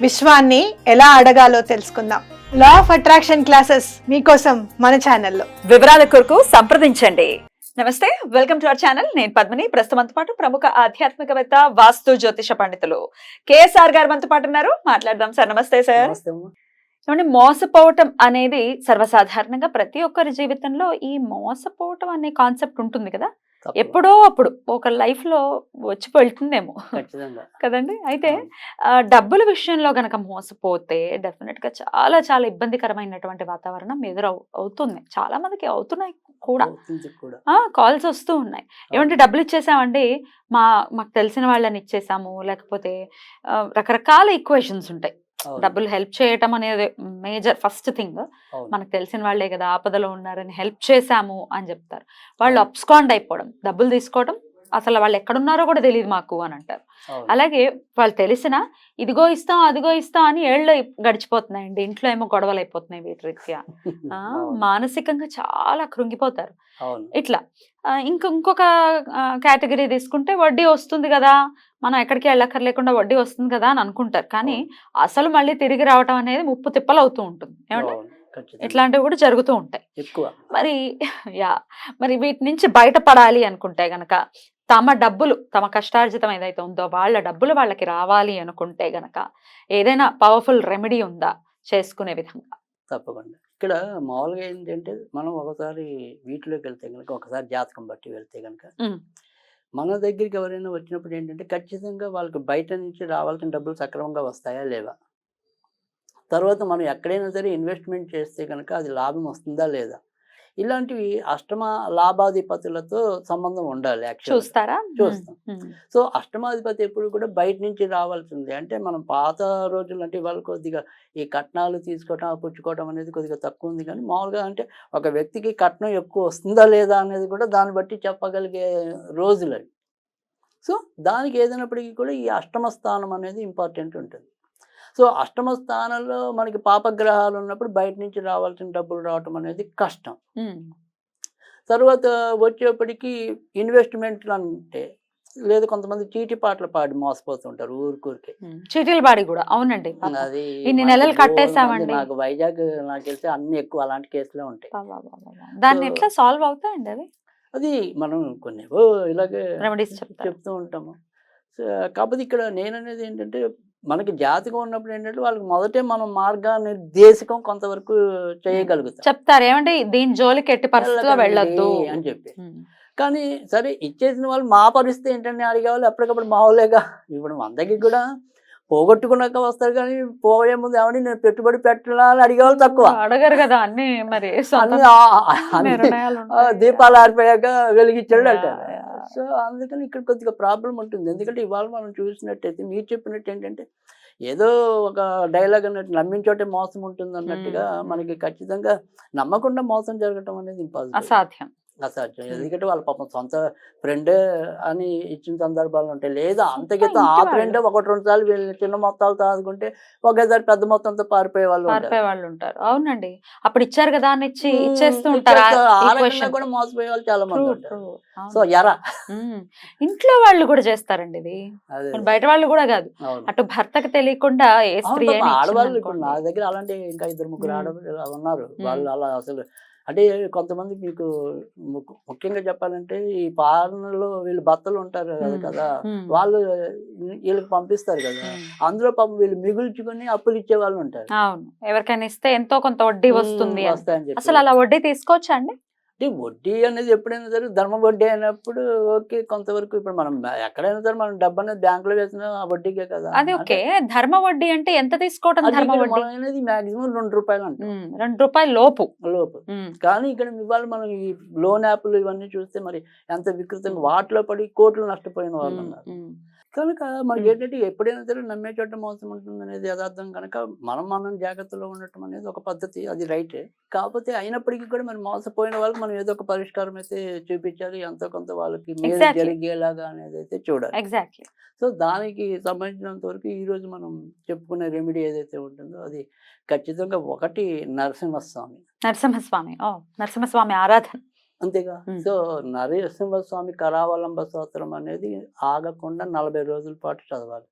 విశ్వాన్ని ఎలా అడగాలో తెలుసుకుందాం. లా ఆఫ్ అట్రాక్షన్ క్లాసెస్ మీకోసం మన ఛానల్లో. వివరాల కొరకు సంప్రదించండి. నమస్తే వెల్కమ్ టు అవర్ ఛానల్. నేను పద్మిని. ప్రస్తుతంతో పాటు ప్రముఖ ఆధ్యాత్మికవేత్త వాస్తు జ్యోతిష పండితులు కేఎస్ఆర్ గారు మనతో పాటు ఉన్నారు. మాట్లాడదాం సార్. నమస్తే సార్. ఏమంటే మోసపోవటం అనేది సర్వసాధారణంగా ప్రతి ఒక్కరి జీవితంలో ఈ మోసపోవటం అనే కాన్సెప్ట్ ఉంటుంది కదా. ఎప్పుడో అప్పుడు ఒక లైఫ్లో వచ్చి వెళ్తుందేమో. కదండి? అయితే డబ్బుల విషయంలో గనక మోసపోతే డెఫినెట్గా చాలా చాలా ఇబ్బందికరమైనటువంటి వాతావరణం ఎదురవు అవుతుంది. చాలా మందికి అవుతున్నాయి కూడా. కాల్స్ వస్తూ ఉన్నాయి. ఏమంటే డబ్బులు ఇచ్చేసామండి మా మాకు తెలిసిన వాళ్ళని ఇచ్చేసాము లేకపోతే రకరకాల ఈక్వేషన్స్ ఉంటాయి. డబ్బులు హెల్ప్ చేయటం అనేది మేజర్ ఫస్ట్ థింగ్. మనకు తెలిసిన వాళ్ళే కదా ఆపదలో ఉన్నారని హెల్ప్ చేశాము అని చెప్తారు వాళ్ళు. అప్స్కాండ్ అయిపోవడం డబ్బులు తీసుకోవడం అసలు వాళ్ళు ఎక్కడున్నారో కూడా తెలియదు మాకు అని అంటారు. అలాగే వాళ్ళు తెలిసిన ఇదిగో ఇస్తాం అదిగో ఇస్తాం అని ఏళ్ళు గడిచిపోతున్నాయండి. ఇంట్లో ఏమో గొడవలు అయిపోతున్నాయి వీటి రీత్యా ఆ, అవును. మానసికంగా చాలా కృంగిపోతారు. ఇట్లా ఇంక ఇంకొక కేటగిరీ తీసుకుంటే వడ్డీ వస్తుంది కదా మనం ఎక్కడికి వెళ్ళక్కర్లేకుండా వడ్డీ వస్తుంది కదా అని అనుకుంటారు. కానీ అసలు మళ్ళీ తిరిగి రావటం అనేది ముప్పు తిప్పలు అవుతూ ఉంటుంది. ఏమంటే. ఇట్లాంటివి కూడా జరుగుతూ ఉంటాయి. ఎక్కువ. మరి యా మరి వీటి నుంచి బయటపడాలి అనుకుంటే గనక తమ డబ్బులు తమ కష్టార్జితం ఏదైతే ఉందో వాళ్ళ డబ్బులు వాళ్ళకి రావాలి అనుకుంటే గనక ఏదైనా పవర్ఫుల్ రెమెడీ ఉందా చేసుకునే విధంగా? తప్పకుండా. ఇక్కడ మామూలుగా ఏంటంటే మనం ఒకసారి వీటిలోకి వెళ్తే కనుక ఒకసారి జాతకం బట్టి వెళ్తే కనుక. మన దగ్గరికి ఎవరైనా వచ్చినప్పుడు ఏంటంటే ఖచ్చితంగా వాళ్ళకి బయట నుంచి రావాల్సిన డబ్బులు సక్రమంగా వస్తాయా లేవా? తర్వాత మనం ఎక్కడైనా సరే ఇన్వెస్ట్మెంట్ చేస్తే కనుక అది లాభం వస్తుందా లేదా? ఇలాంటివి అష్టమ లాభాధిపతులతో సంబంధం ఉండాలి యాక్చువల్ చూస్తారా? చూస్తాం. సో అష్టమాధిపతి ఎప్పుడు కూడా బయట నుంచి రావాల్సిందే. అంటే మనం పాత రోజులు అంటే వాళ్ళు కొద్దిగా ఈ కట్నాలు తీసుకోవటం పుచ్చుకోవటం అనేది కొద్దిగా తక్కువ ఉంది కానీ మామూలుగా అంటే ఒక వ్యక్తికి కట్నం ఎక్కువ వస్తుందా లేదా అనేది కూడా దాన్ని బట్టి చెప్పగలిగే రోజులు సో దానికి ఏదైనప్పటికీ కూడా ఈ అష్టమ స్థానం అనేది ఇంపార్టెంట్ ఉంటుంది. సో అష్టమ స్థానంలో మనకి పాపగ్రహాలు ఉన్నప్పుడు బయట నుంచి రావాల్సిన డబ్బులు రావటం అనేది కష్టం. తర్వాత వచ్చేప్పటికి ఇన్వెస్ట్మెంట్లు అంటే లేదు కొంతమంది చీటి పాటలు పాడి మోసపోతుంటారు ఊరికూరికి. చీటీల బాడి కూడా అవునండి. అది ఇన్ని నెలలు. మంది నాకు వైజాగ్ నాకు తెలిసి అన్ని ఎక్కువ అలాంటి కేసులే ఉంటాయి. దాన్ని ఎట్లా సాల్వ్ అవుతాయండి అవి అది మనం కొన్ని ఇలాగే చెప్తూ ఉంటాము కాకపోతే ఇక్కడ నేను అనేది ఏంటంటే మనకి జాతకం ఉన్నప్పుడు ఏంటంటే వాళ్ళకి మొదటే మనం మార్గనిర్దేశకం కొంతవరకు చేయగలుగుతాం. చెప్తారు. ఏమంటే దీని జోలికి ఎట్టి పరిస్థితుల్లో వెళ్ళొద్దు. అని చెప్పి. కానీ సరే ఇచ్చేసిన వాళ్ళు మా పరిస్థితి ఏంటంటే అడిగే వాళ్ళు ఎప్పటికప్పుడు మామూలేగా ఇప్పుడు మన దగ్గరికి కూడా పోగొట్టుకున్నాక వస్తారు కానీ పోయే ముందు ఏమని నేను పెట్టుబడి పెట్టాలా అని అడిగేవాళ్ళు తక్కువ. అడగరు కదా అన్ని మరి. దీపాలు ఆరిపోయాక వెలిగించాడు అంటారు. సో అందుకని ఇక్కడ కొద్దిగా ప్రాబ్లం ఉంటుంది. ఎందుకంటే ఇవాళ మనం చూసినట్టయితే మీరు చెప్పినట్టు ఏంటంటే ఏదో ఒక డైలాగ్ అన్నట్టు నమ్మించోటే మోసం ఉంటుంది అన్నట్టుగా. మనకి ఖచ్చితంగా నమ్మకుండా మోసం జరగటం అనేది ఇంపాసిబుల్. అసాధ్యం. అసాధ్యం. ఎందుకంటే వాళ్ళ పాపం సొంత ఫ్రెండే అని ఇచ్చిన సందర్భాలు ఉంటాయి లేదా అంతకిత ఆ ఫ్రెండే ఒకటి రెండు సార్లు వీళ్ళు చిన్న మొత్తాలతో ఆదుకుంటే ఒకేసారి పెద్ద మొత్తంతో పారిపోయే వాళ్ళు. పారిపోయే వాళ్ళు ఉంటారు అవునండి అప్పుడు ఇచ్చారు కదా అని ఇచ్చి. ఇచ్చేస్తూ ఉంటారు. కూడా మోసపోయే వాళ్ళు చాలా మంది ఉంటారు. సో ఎర. ఇంట్లో వాళ్ళు కూడా చేస్తారండి ఇది బయట వాళ్ళు కూడా కాదు అటు భర్తకు తెలియకుండా ఏ స్త్రీ ఆడవాళ్ళు ఇప్పుడు నా. దగ్గర అలాంటి ఇంకా ఇద్దరు ముగ్గురు. ఆడవాళ్ళు ఉన్నారు. వాళ్ళు అలా అసలు అంటే కొంతమంది మీకు ముఖ్యంగా చెప్పాలంటే ఈ పాలనలో వీళ్ళు భర్తలు ఉంటారు కదా. కదా. వాళ్ళు వీళ్ళకి పంపిస్తారు కదా. అందులో పాపం వీళ్ళు మిగుల్చుకొని అప్పులు ఇచ్చే వాళ్ళు ఉంటారు. అవును. ఎవరికైనా ఇస్తే ఎంతో కొంత వడ్డీ వస్తుంది అసలు అలా వడ్డీ తీసుకోవచ్చా అండి? అంటే వడ్డీ అనేది ఎప్పుడైనా సరే ధర్మ వడ్డీ అయినప్పుడు ఓకే కొంతవరకు ఇప్పుడు మనం ఎక్కడైనా సరే మనం డబ్బు అనేది బ్యాంకులో వేసిన ఆ వడ్డీకే కదా అది ఓకే ధర్మ వడ్డీ అంటే ఎంత తీసుకోవటం ధర్మ వడ్డీ అనేది మాక్సిమం రెండు రూపాయలు అంటాం. రెండు రూపాయల లోపు లోపు. కానీ ఇక్కడ ఇవాళ మనం ఈ లోన్ యాప్లు ఇవన్నీ చూస్తే మరి ఎంత వికృతంగా వాటిలో పడి కోట్లు నష్టపోయిన వాళ్ళు. ఉన్నారు. కనుక మనకి. ఏంటంటే ఎప్పుడైనా సరే నమ్మే చోట మోసం ఉంటుంది అనేది యథార్థం కనుక మనం మనం జాగ్రత్తలో ఉండటం అనేది ఒక పద్ధతి అది రైటే. కాకపోతే అయినప్పటికీ కూడా మనం మోసపోయిన వాళ్ళకి మనం ఏదో ఒక పరిష్కారం అయితే చూపించాలి ఎంతో కొంత వాళ్ళకి మేలు. జరిగేలాగా అనేది అయితే చూడాలి. ఎగ్జాక్ట్లీ సో దానికి సంబంధించినంత వరకు ఈ రోజు మనం చెప్పుకునే రెమెడీ ఏదైతే ఉంటుందో అది ఖచ్చితంగా ఒకటి నరసింహస్వామి. నరసింహస్వామి. నరసింహస్వామి ఆరాధన. అంతేగా. సో నరసింహస్వామి కరావలంబ స్తోత్రం అనేది ఆగకుండా నలభై రోజుల పాటు చదవాలి.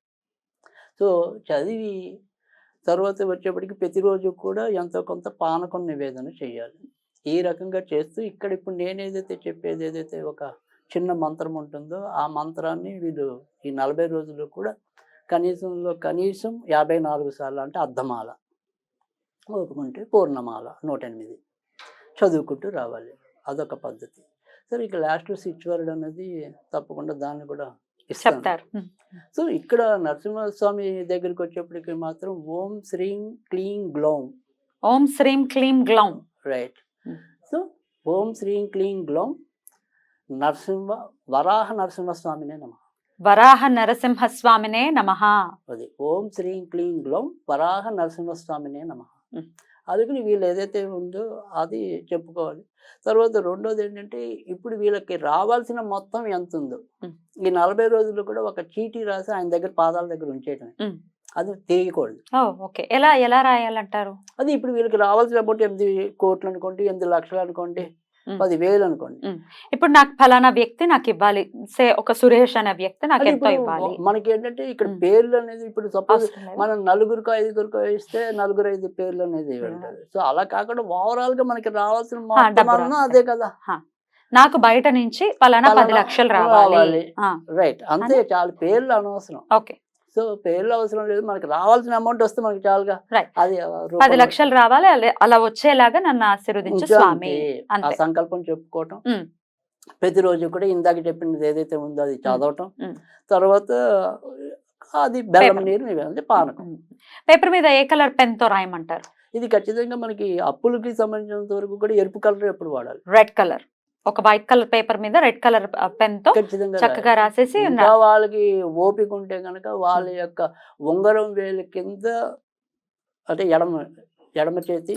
సో చదివి తర్వాత వచ్చేప్పటికి ప్రతిరోజు కూడా ఎంతో కొంత పానకం నివేదన చేయాలి ఈ రకంగా చేస్తూ ఇక్కడ ఇప్పుడు నేను ఏదైతే చెప్పేది ఏదైతే ఒక చిన్న మంత్రం ఉంటుందో ఆ మంత్రాన్ని వీళ్ళు ఈ నలభై రోజులు కూడా కనీసంలో కనీసం యాభై నాలుగు సార్లు అంటే అర్ధమాల. ఓపుకుంటే పూర్ణమాల నూట ఎనిమిది. చదువుకుంటూ రావాలి. అదొక పద్ధతి. సరే ఇక లాస్ట్ స్విచ్ వర్డ్ అనేది తప్పకుండా దాన్ని కూడా చెప్తారు. ఉమ్. సో ఇక్కడ నరసింహస్వామి దగ్గరికి వచ్చేప్పటికి మాత్రం ఓం శ్రీం క్లీం గ్లౌం. ఓం శ్రీం క్లీం గ్లౌం. రైట్. సో ఓం శ్రీం క్లీం గ్లౌం. నరసింహ వరాహ నరసింహస్వామినే నమ. వరాహ నరసింహస్వామినే నమ. అది. ఓం శ్రీం క్లీం గ్లౌం వరాహ నరసింహస్వామినే నమ. అందుకని వీళ్ళు ఏదైతే ఉందో అది చెప్పుకోవాలి. తర్వాత రెండోది ఏంటంటే ఇప్పుడు వీళ్ళకి రావాల్సిన మొత్తం ఎంత ఉందో. ఈ నలభై రోజులు కూడా ఒక చీటీ రాసి ఆయన దగ్గర పాదాల దగ్గర ఉంచేయటమే. అది తీయకూడదు. ఓకే. ఎలా ఎలా రాయాలంటారు? అది ఇప్పుడు వీళ్ళకి రావాల్సిన అమౌంట్ ఎనిమిది కోట్లు అనుకోండి ఎనిమిది లక్షలు అనుకోండి Hmm. పది వేలు అనుకోండి ఇప్పుడు నాకు ఫలానా వ్యక్తి నాకు ఇవ్వాలి. సే ఒక సురేష్ అనే వ్యక్తి నాకు ఎంతో ఇవ్వాలి. మనకి ఏంటంటే ఇక్కడ. పేర్లు అనేది ఇప్పుడు సపోజ్. మనం నలుగురికో ఐదుగురికో ఇస్తే నలుగురు ఐదు పేర్లు అనేది ఉంటుంది. సో అలా కాకుండా ఓవరాల్గా మనకి రావాల్సిన. అదే కదా. నాకు బయట నుంచి ఫలానా పది లక్షలు రావాలి. రైట్. అంతే చాలు. పేర్లు అనవసరం. ఓకే. సో పేర్లు అవసరం లేదు. మనకి రావాల్సిన అమౌంట్ వస్తే మనకి చాలుగా. అది పది లక్షలు రావాలి అలా- వచ్చేలాగా నన్ను ఆశీర్వదించు స్వామి. ఆ సంకల్పం చెప్పుకోవటం. ప్రతిరోజు కూడా ఇందాక చెప్పినది ఏదైతే ఉందో అది చదవటం. తర్వాత అది బెల్లం. నీరు అంటే పానకం. పేపర్ మీద ఏ కలర్ పెన్తో రాయమంటారు? ఇది ఖచ్చితంగా మనకి అప్పులకి సంబంధించినంత వరకు కూడా ఎరుపు కలర్ ఎప్పుడు వాడాలి. Red colour. ఒక వైట్ కలర్ పేపర్ మీద రెడ్ కలర్ పెన్తో చక్కగా. రాసేసి వాళ్ళకి ఓపిక ఉంటే కనుక వాళ్ళ యొక్క ఉంగరం వేలు కింద అంటే ఎడమ ఎడమ చేతి.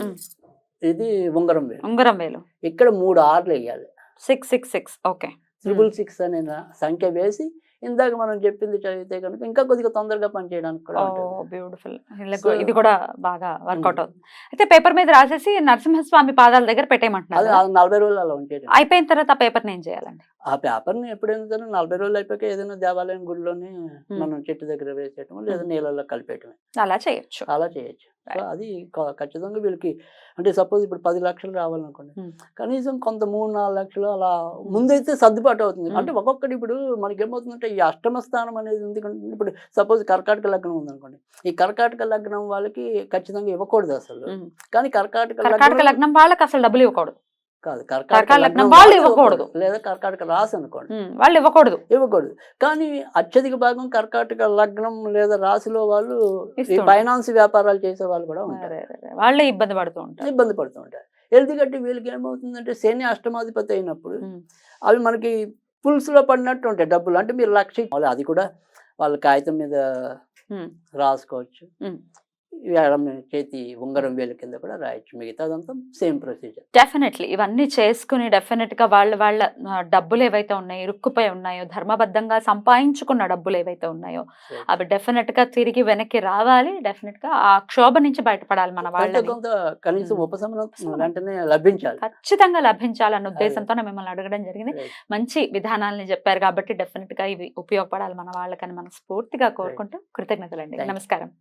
ఇది ఉంగరం వేలు. ఉంగరం వేలు. ఇక్కడ మూడు ఆర్లు వేయాలి. Six six six. Okay. Triple six అనే సంఖ్య వేసి ఇందాక మనం చెప్పింది చదివితే కనుక ఇంకా కొద్దిగా తొందరగా పనిచేయడానికి కూడా బ్యూటిఫుల్ ఇది కూడా బాగా వర్కౌట్. అవుతుంది. అయితే పేపర్ మీద రాసేసి నరసింహస్వామి పాదాల దగ్గర పెట్టేయమంటున్నారు నలభై రోజులు అలా ఉంచేది అయిపోయిన తర్వాత ఆ పేపర్ ఏం చేయాలండి? ఆ పేపర్ని ఎప్పుడైనా నలభై రోజులు అయిపోయాక ఏదైనా దేవాలయం గుడిలోనే మనం చెట్టు దగ్గర వేసేయటం లేదా. నీళ్ళల్లో కలిపేయటమే. అలా చేయొచ్చు. అలా చేయొచ్చు. అది ఖచ్చితంగా వీళ్ళకి అంటే సపోజ్ ఇప్పుడు పది లక్షలు రావాలనుకోండి. కనీసం కొంత మూడు నాలుగు లక్షలు అలా ముందైతే సర్దుబాటు అవుతుంది. అంటే ఒక్కొక్కటి ఇప్పుడు మనకి ఏమవుతుందంటే ఈ అష్టమ స్థానం అనేది ఎందుకంటే ఇప్పుడు సపోజ్ కర్కాటక లగ్నం ఉందనుకోండి ఈ కర్కాటక లగ్నం వాళ్ళకి ఖచ్చితంగా ఇవ్వకూడదు అసలు. కానీ కర్కాటక లగ్నం వాళ్ళకి అసలు డబ్బులు ఇవ్వకూడదు. కాదు కర్కాటక లగ్నం వాళ్ళు ఇవ్వకూడదు. లేదా కర్కాటక రాసి అనుకోండి వాళ్ళు ఇవ్వకూడదు ఇవ్వకూడదు కానీ అత్యధిక భాగం కర్కాటక లగ్నం లేదా రాశిలో వాళ్ళు. ఫైనాన్స్ వ్యాపారాలు చేసే వాళ్ళు కూడా ఉంటారు. వాళ్ళే ఇబ్బంది పడుతూ ఉంటారు ఇబ్బంది పడుతూ ఉంటారు ఎందుకంటే వీళ్ళకి ఏమవుతుందంటే శని అష్టమాధిపతి అయినప్పుడు. అవి మనకి పులుసులో పడినట్టు ఉంటాయి డబ్బులు అంటే మీరు లక్ష. అది కూడా వాళ్ళ కాగితం మీద. రాసుకోవచ్చు చేతి ఉంగరం వేలు కింద కూడా రాయొచ్చు. మిగతాదంతా సేమ్ ప్రొసీజర్. డెఫినెట్లీ. ఇవన్నీ చేసుకుని డెఫినెట్గా వాళ్ళ వాళ్ళ డబ్బులు ఏవైతే ఉన్నాయో ఇరుక్కుపోయి ఉన్నాయో ధర్మబద్ధంగా సంపాదించుకున్న డబ్బులు ఏవైతే ఉన్నాయో అవి డెఫినెట్గా తిరిగి వెనక్కి రావాలి. డెఫినెట్గా ఆ క్షోభ నుంచి బయటపడాలి మన కొంత కనీసం. ఉపశమనం. వెంటనే లభించాలి. ఖచ్చితంగా లభించాలన్న ఉద్దేశంతో మిమ్మల్ని అడగడం జరిగింది. మంచి విధానాలని చెప్పారు కాబట్టి డెఫినెట్గా ఇవి ఉపయోగపడాలి మన వాళ్ళకని మనం స్ఫూర్తిగా కోరుకుంటూ కృతజ్ఞతలండి. నమస్కారం.